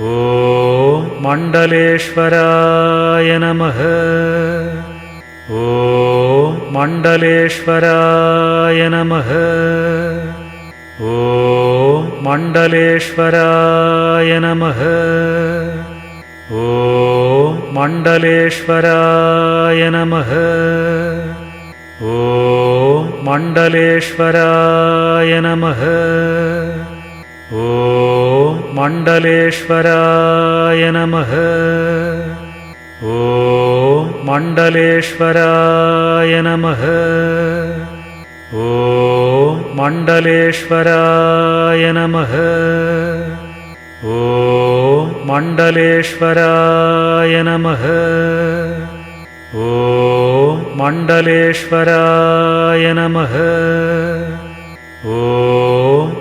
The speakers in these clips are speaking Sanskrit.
ॐ मण्डलेश्वराय नमः। ॐ मण्डलेश्वराय नमः। ॐ मण्डलेश्वराय नमः। ॐ मण्डलेश्वराय नमः। ॐ मण्डलेश्वराय नमः। ॐ मण्डलेश्वराय नमः। ॐ मण्डलेश्वराय नमः। ॐ मण्डलेश्वराय नमः। ॐ मण्डलेश्वराय नमः। ॐ मण्डलेश्वराय नमः। ॐ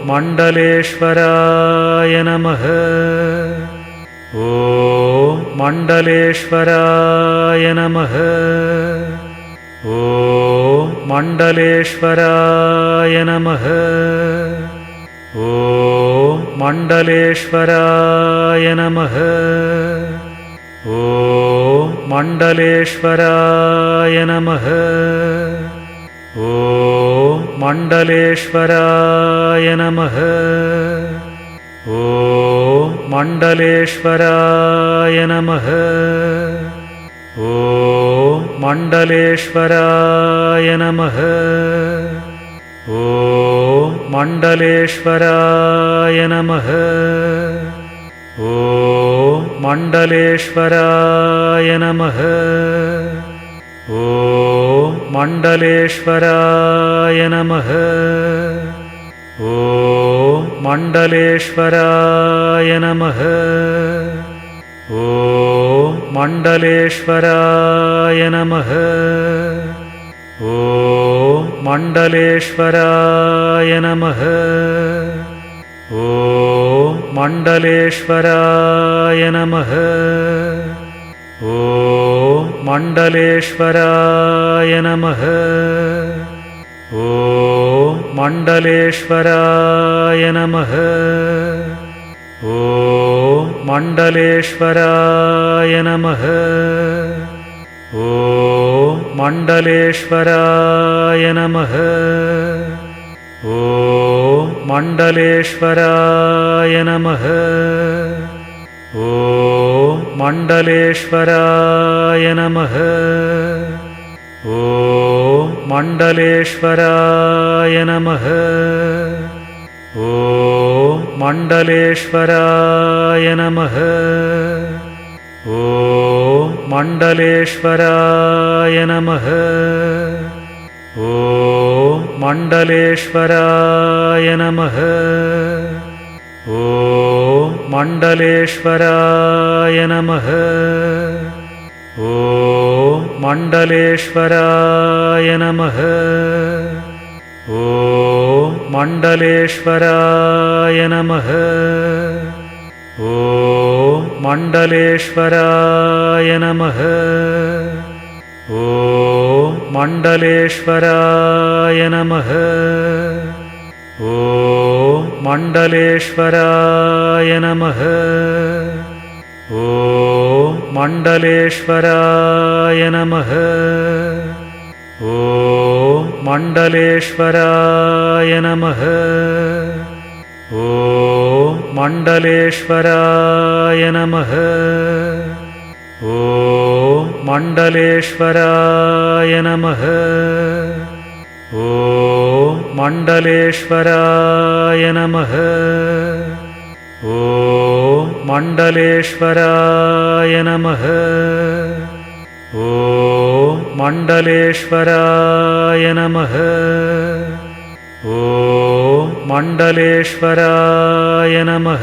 मण्डलेश्वराय नमः। ॐ मण्डलेश्वराय नमः। ॐ मण्डलेश्वराय नमः। ॐ मण्डलेश्वराय नमः। ॐ मण्डलेश्वराय नमः। ॐ मण्डलेश्वराय नमः ॐ मण्डलेश्वराय नमः। ॐ मण्डलेश्वराय नमः। ॐ मण्डलेश्वराय नमः। ॐ मण्डलेश्वराय नमः। ॐ मण्डलेश्वराय नमः। ॐ मण्डलेश्वराय नमः। ॐ मण्डलेश्वराय नमः। ॐ मण्डलेश्वराय नमः। ॐ मण्डलेश्वराय नमः। ॐ मण्डलेश्वराय नमः। ॐ मण्डलेश्वराय नमः। ॐ मण्डलेश्वराय नमः। ॐ मण्डलेश्वराय नमः। ॐ मण्डलेश्वराय नमः। ॐ मण्डलेश्वराय नमः। ॐ मण्डलेश्वराय नमः मण्डलेश्वराय नमः। ॐ मण्डलेश्वराय नमः। ॐ मण्डलेश्वराय नमः। ॐ मण्डलेश्वराय नमः। ॐ मण्डलेश्वराय नमः। ॐ मण्डलेश्वराय नमः। ॐ मण्डलेश्वराय नमः। ॐ मण्डलेश्वराय नमः। ॐ मण्डलेश्वराय नमः। ॐ मण्डलेश्वराय नमः। ॐ मण्डलेश्वराय नमः ॐ मण्डलेश्वराय नमः। ॐ मण्डलेश्वराय नमः। ॐ मण्डलेश्वराय नमः। ॐ मण्डलेश्वराय नमः। ॐ मण्डलेश्वराय नमः मण्डलेश्वराय नमः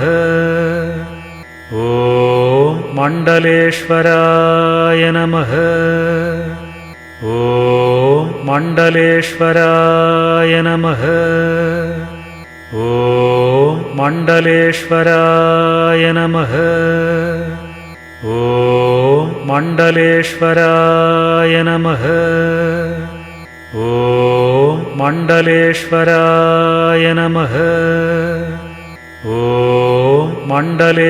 ॐ मण्डलेश्वराय नमः ॐ मण्डलेश्वराय नमः ॐ मण्डलेश्वराय नमः ॐ मण्डलेश्वराय नमः ॐ मण्डलेश्वराय नमः ॐ मण्डलेश्वराय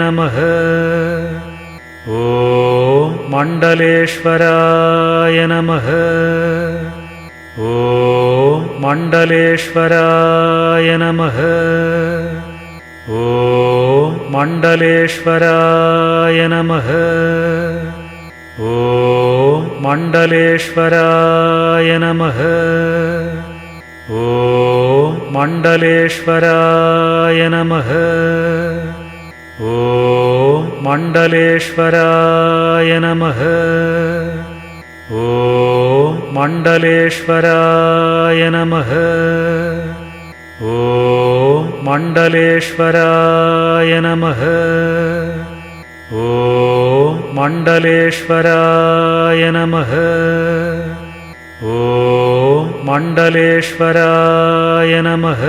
नमः ॐ मण्डलेश्वराय नमः ॐ मण्डलेश्वराय नमः ॐ मण्डलेश्वराय नमः ॐ मण्डलेश्वराय नमः ॐ मण्डलेश्वराय नमः। ॐ मण्डलेश्वराय नमः। ॐ मण्डलेश्वराय नमः। ॐ मण्डलेश्वराय नमः। ॐ मण्डलेश्वराय नमः। ॐ मण्डलेश्वराय नमः।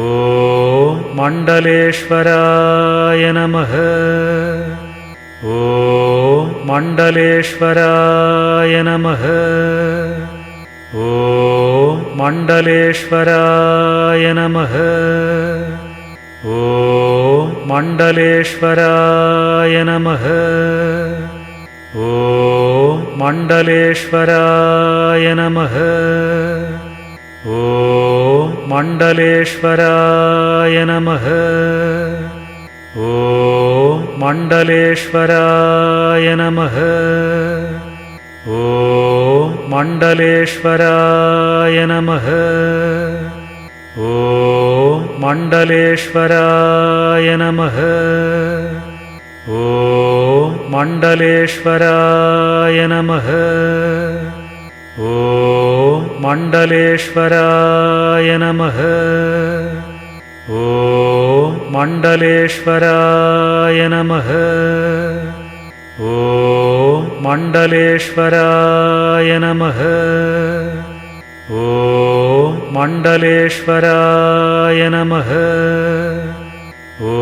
ॐ मण्डलेश्वराय नमः। ॐ मण्डलेश्वराय नमः। ॐ मण्डलेश्वराय नमः। ॐ मण्डलेश्वराय नमः। ॐ मण्डलेश्वराय नमः। ॐ मण्डलेश्वराय नमः। ॐ मण्डलेश्वराय नमः। ॐ मण्डलेश्वराय नमः। ॐ मण्डलेश्वराय नमः। ॐ मण्डलेश्वराय नमः मण्डलेश्वराय नमः। ॐ मण्डलेश्वराय नमः। ॐ मण्डलेश्वराय नमः। ॐ मण्डलेश्वराय नमः। ॐ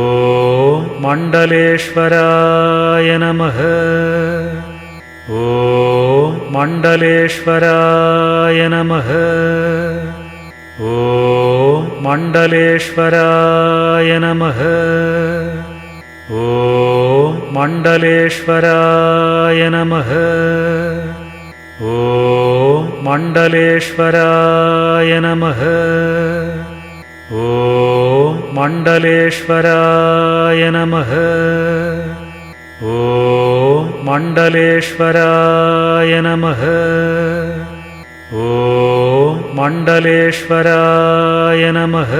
मण्डलेश्वराय नमः। ॐ मण्डलेश्वराय नमः। ॐ मण्डलेश्वराय नमः। ॐ मण्डलेश्वराय नमः। ॐ मण्डलेश्वराय नमः। ॐ मण्डलेश्वराय नमः। ॐ मण्डलेश्वराय नमः ॐ मण्डलेश्वराय नमः।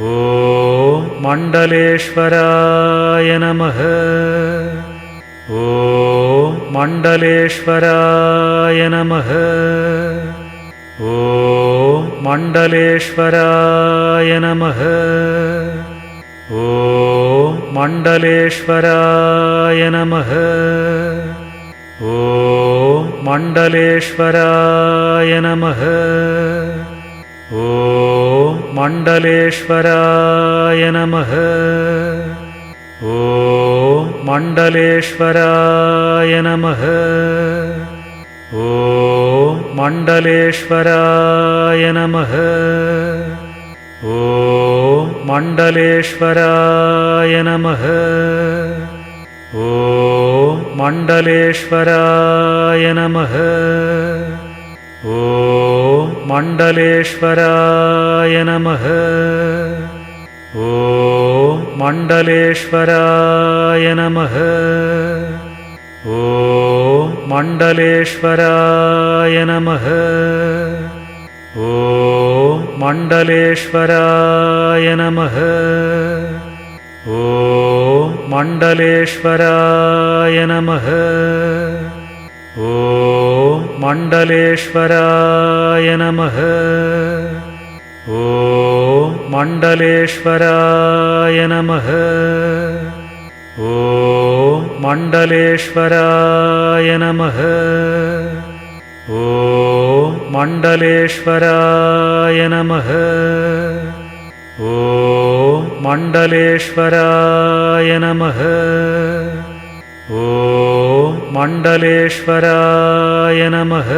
ॐ मण्डलेश्वराय नमः। ॐ मण्डलेश्वराय नमः। ॐ मण्डलेश्वराय नमः। ॐ मण्डलेश्वराय नमः। ॐ मण्डलेश्वराय नमः। ॐ मण्डलेश्वराय नमः। ॐ मण्डलेश्वराय नमः। ॐ मण्डलेश्वराय नमः। ॐ मण्डलेश्वराय नमः। ॐ मण्डलेश्वराय नमः। ॐ मण्डलेश्वराय नमः। ॐ मण्डलेश्वराय नमः। ॐ मण्डलेश्वराय नमः। ॐ मण्डलेश्वराय नमः। ॐ मण्डलेश्वराय नमः मण्डलेश्वराय नमः। ॐ मण्डलेश्वराय नमः। ॐ मण्डलेश्वराय नमः। ॐ मण्डलेश्वराय नमः। ॐ मण्डलेश्वराय नमः। ॐ मण्डलेश्वराय नमः